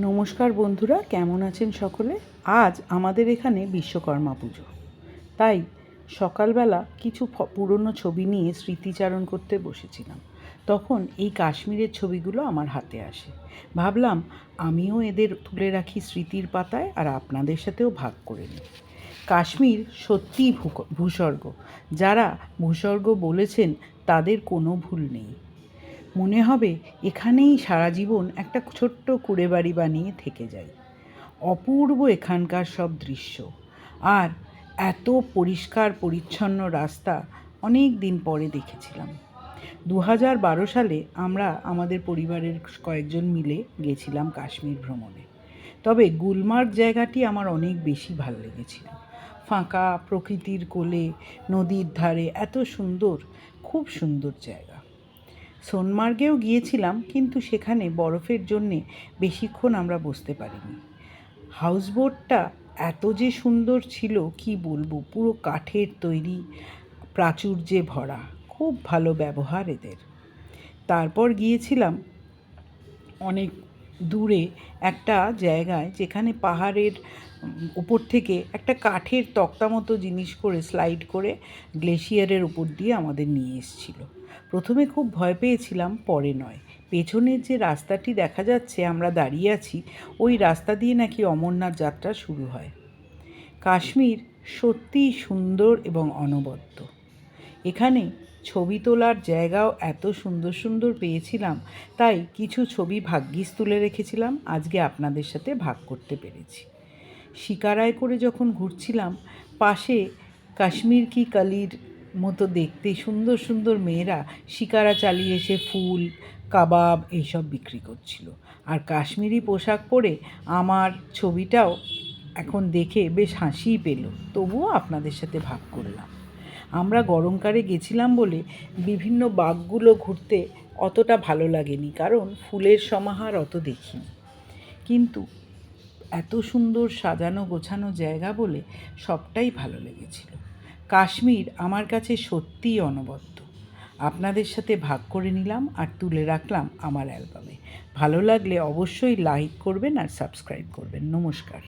নমস্কার বন্ধুরা, কেমন আছেন সকলে? আজ আমাদের এখানে বিশ্বকর্মা পুজো। তাই সকালবেলা কিছু পুরনো ছবি নিয়ে স্মৃতিচারণ করতে বসেছিলাম। তখন এই কাশ্মীরের ছবিগুলো আমার হাতে আসে। ভাবলাম আমিও এদের তুলে রাখি স্মৃতির পাতায় আর আপনাদের সাথেও ভাগ করে নিই। কাশ্মীর সত্যিই ভূস্বর্গ। যারা ভূস্বর্গ বলেছেন তাদের কোনো ভুল নেই। মনে হবে এখানেই সারা জীবন একটা ছোট্ট কুড়ে বাড়ি বানিয়ে থেকে যাই অপূর্ব এখানকার সব দৃশ্য। আর এত পরিষ্কার পরিচ্ছন্ন রাস্তা অনেক দিন পরে দেখেছিলাম। দু হাজার বারো সালে আমরা আমাদের পরিবারের কয়েকজন মিলে গেছিলাম কাশ্মীর ভ্রমণে। তবে গুলমার্গ জায়গাটি আমার অনেক বেশি ভালো লেগেছিল। ফাঁকা প্রকৃতির কোলে, নদীর ধারে এত সুন্দর, খুব সুন্দর জায়গা। সোনমার্গেও গিয়েছিলাম, কিন্তু সেখানে বরফের জন্যে বেশিক্ষণ আমরা বসতে পারিনি। হাউস হাউসবোটটা এত যে সুন্দর ছিল, কি বলব, পুরো কাঠের তৈরি, প্রাচুর্যে ভরা, খুব ভালো ব্যবহার এদের। তারপর গিয়েছিলাম অনেক দূরে একটা জায়গায় যেখানে পাহাড়ের উপর থেকে একটা কাঠের তক্তা মতো জিনিস করে স্লাইড করে গ্লেশিয়ারের উপর দিয়ে আমাদের নিয়ে এসেছিল। প্রথমে খুব ভয় পেয়েছিলাম, পরে নয়। পেছনের যে রাস্তাটি দেখা যাচ্ছে, আমরা দাঁড়িয়ে আছি, ওই রাস্তা দিয়ে নাকি অমরনাথ যাত্রা শুরু হয়। কাশ্মীর সত্যিই সুন্দর এবং অনবদ্য। এখানে ছবি তোলার জায়গাও এত সুন্দর সুন্দর পেয়েছিলাম, তাই কিছু ছবি ভাগ্যিস তুলে রেখেছিলাম, আজকে আপনাদের সাথে ভাগ করতে পেরেছি। শিকারায় করে যখন ঘুরছিলাম, পাশে কাশ্মীর কি কালির মতো দেখতে সুন্দর সুন্দর মেয়েরা শিকারা চালিয়ে এসে ফুল, কাবাব এইসব বিক্রি করছিল। আর কাশ্মীরি পোশাক পরে আমার ছবিটাও এখন দেখে বেশ হাসিই পেল, তবুও আপনাদের সাথে ভাগ করলাম। আমরা গরমকালে গেছিলাম বলে বিভিন্ন বাঘগুলো ঘুরতে অতটা ভালো লাগেনি, কারণ ফুলের সমাহার অত দেখিনি। কিন্তু এত সুন্দর সাজানো গোছানো জায়গা বলে সবটাই ভালো লেগেছিল। কাশ্মীর আমার কাছে সত্যিই অনবদ্য। আপনাদের সাথে ভাগ করে নিলাম আর তুলে রাখলাম আমার অ্যালবামে। ভালো লাগলে অবশ্যই লাইক করবেন আর সাবস্ক্রাইব করবেন। নমস্কার।